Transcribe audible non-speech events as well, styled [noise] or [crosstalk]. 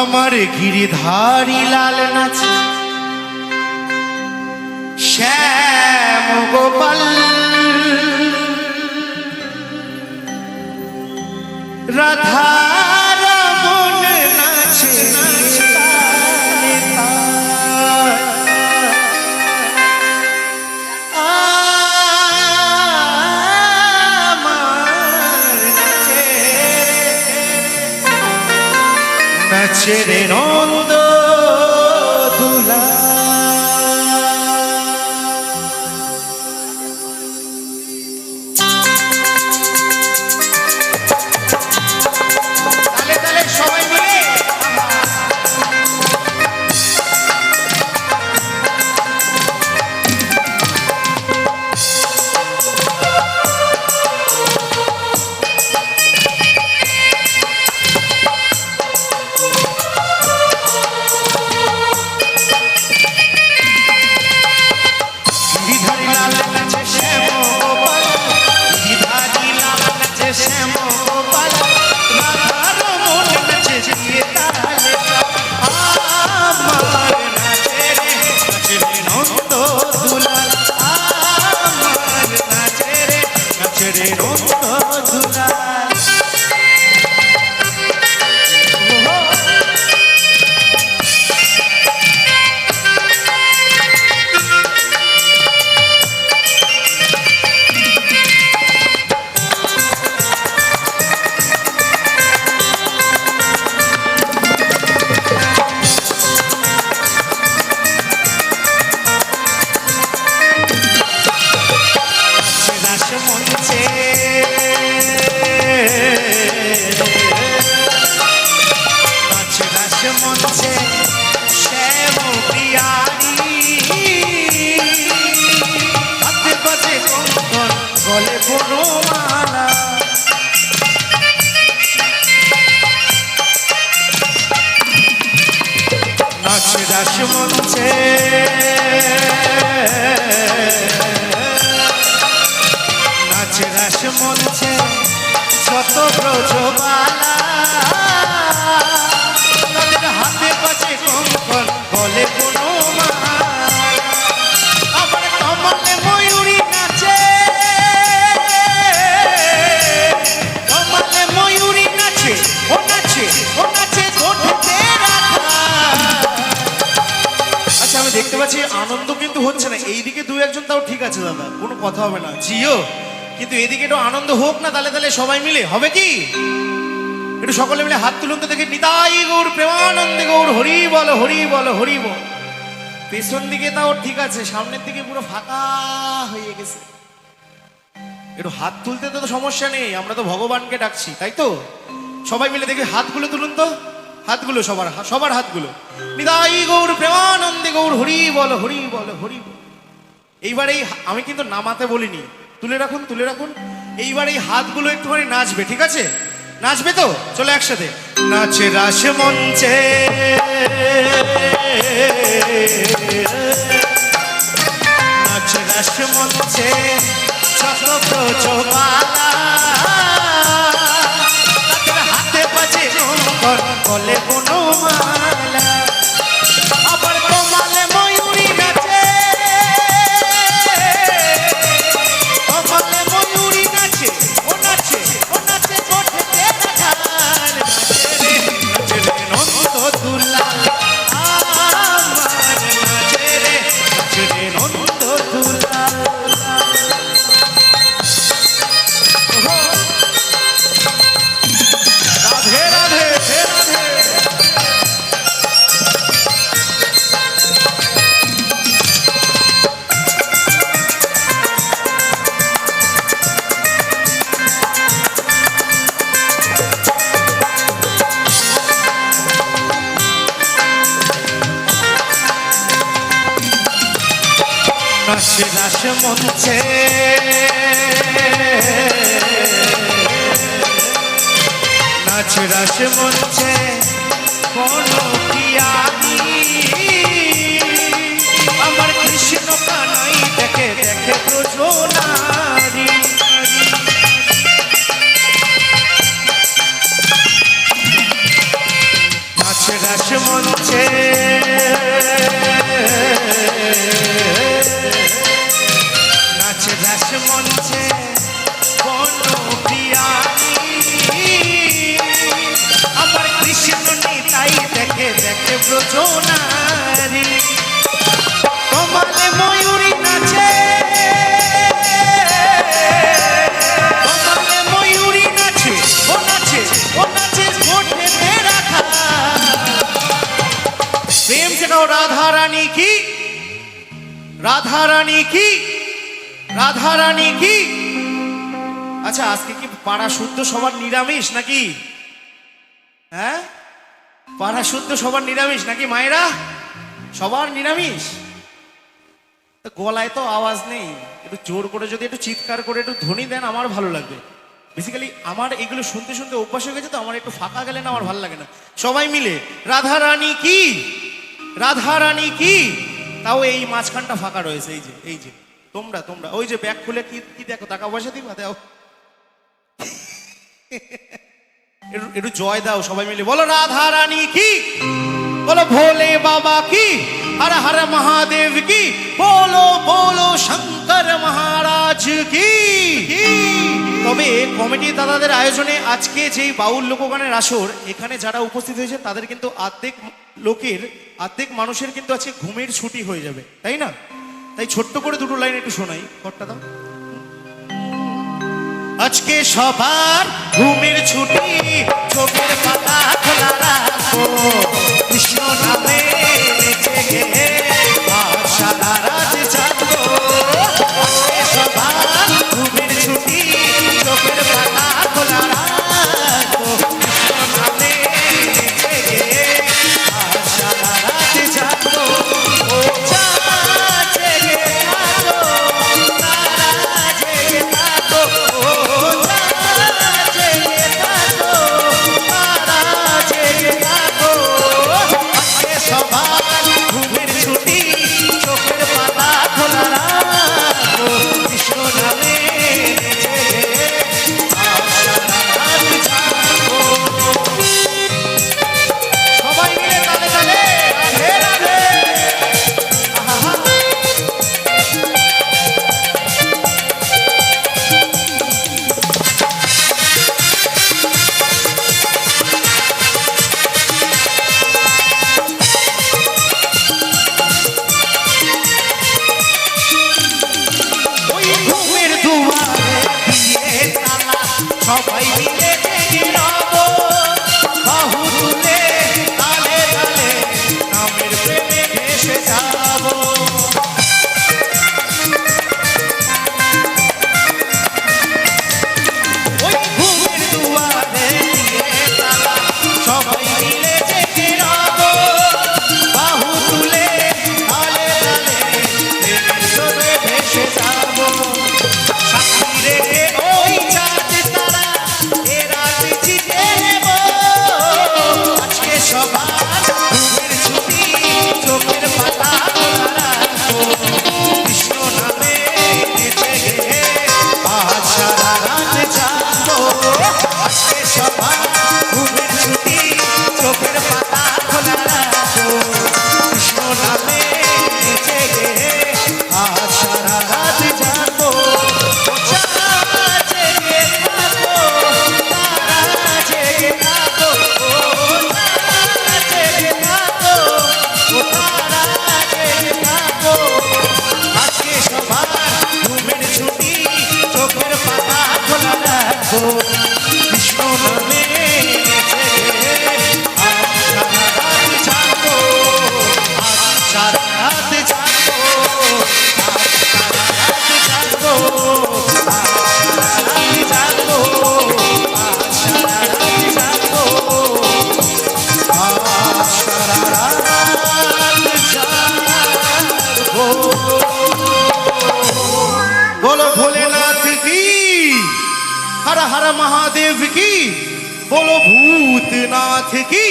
আমার গিরিধারী লাল নাচে। শ্যাম গোপাল। রাধা শ্যাম মঞ্চে নাচ রাস মঞ্চে শত ব্রজবালা। তাদের হাতে বাজে কঙ্কন গলে কোনো আবার ময়ূরী নাচে। কমলে ময়ূরী নাচে, ও নাচে। আনন্দ কিন্তু হচ্ছে না। এইদিকে দু একজন তাও ঠিক আছে, দাদা। কোনো কথা হবে না। জিও, কিন্তু এদিকে একটু আনন্দ হোক না, তাহলে তাহলে সবাই মিলে। হবে কি? একটু সকলে মিলে হাত তুলুন তো দেখি। নিতাই গৌর, প্রেমানন্দে গৌর, হরি বল হরি বল হরি বল। পেছন দিকে তাও ঠিক আছে, সামনের দিকে পুরো ফাঁকা হয়ে গেছে। একটু হাত তুলতে তো সমস্যা নেই, আমরা তো ভগবানকে ডাকছি, তাই তো? সবাই মিলে দেখি হাতগুলো তুলুন তো। হাতগুলো সবার সবার হাতগুলো। নিদাই গৌর প্রেমানন্দে গৌর, হরি বল হরি বল হরি বল। এইবার এই আমি কিন্তু নামাতে বলিনি। তুলে রাখুন তুলে রাখুন। এইবার এই হাতগুলো একটুখানি নাচবে, ঠিক আছে? নাচবে তো? চলে একসাথে। নাচে রাস মঞ্চে। নাচ রাস মঞ্চে। শত নাচে নাচ মনছে। নাচ রাস মনছে কোন পিয়াদি আমার কৃষ্ণ কানাই দেখে দেখে প্রজনারি রাধা রানী কি? রাধা কি? রাধা কি? আচ্ছা আজকে কি পাড়া শুদ্ধ সবার নিরামিষ নাকি? হ্যাঁ? পাড়া শুদ্ধ সবার নিরামিষ নাকি মায়েরা? সবার নিরামিষ? গলায় তো আওয়াজ নেই। একটু জোর করে যদি একটু চিৎকার করে একটু ধ্বনি দেন, আমার ভালো লাগবে। বেসিক্যালি আমার এগুলো শুনতে শুনতে অভ্যাস হয়ে গেছে তো, আমার একটু ফাঁকা গেলে না আমার ভালো লাগে না। সবাই মিলে রাধা রানী কি? রাধা রানী কি? তাও এই মাঝখানটা ফাঁকা রয়েছে, এই যে এই যে। তোমরা তোমরা, ওই যে ব্যাগ খুলে কি কি দেখো, টাকা পয়সা দিবা? দাও। [laughs] একটু জয় দাও সবাই মিলে। বলো রাধা রানী কি? বলো, ভোলে বাবা কি? হর হর মহাদেব কি? বলো বলো, শঙ্কর মহারাজ কি? তবে কমিটি দাদাদের আয়োজনে আজকে যেই বাউল লোকগানের আসর, এখানে যারা উপস্থিত হয়েছে, তাদের কিন্তু আর্ধেক লোকের, আর্ধেক মানুষের কিন্তু আজকে ঘুমের ছুটি হয়ে যাবে, তাই না? তাই ছোট্ট করে দুটো লাইন একটু শোনাই, কটটা দাও। আজকে সবার ঘুমের ছুটি সবাই মিলে রাখো महादेव की बोलो भूतनाथ की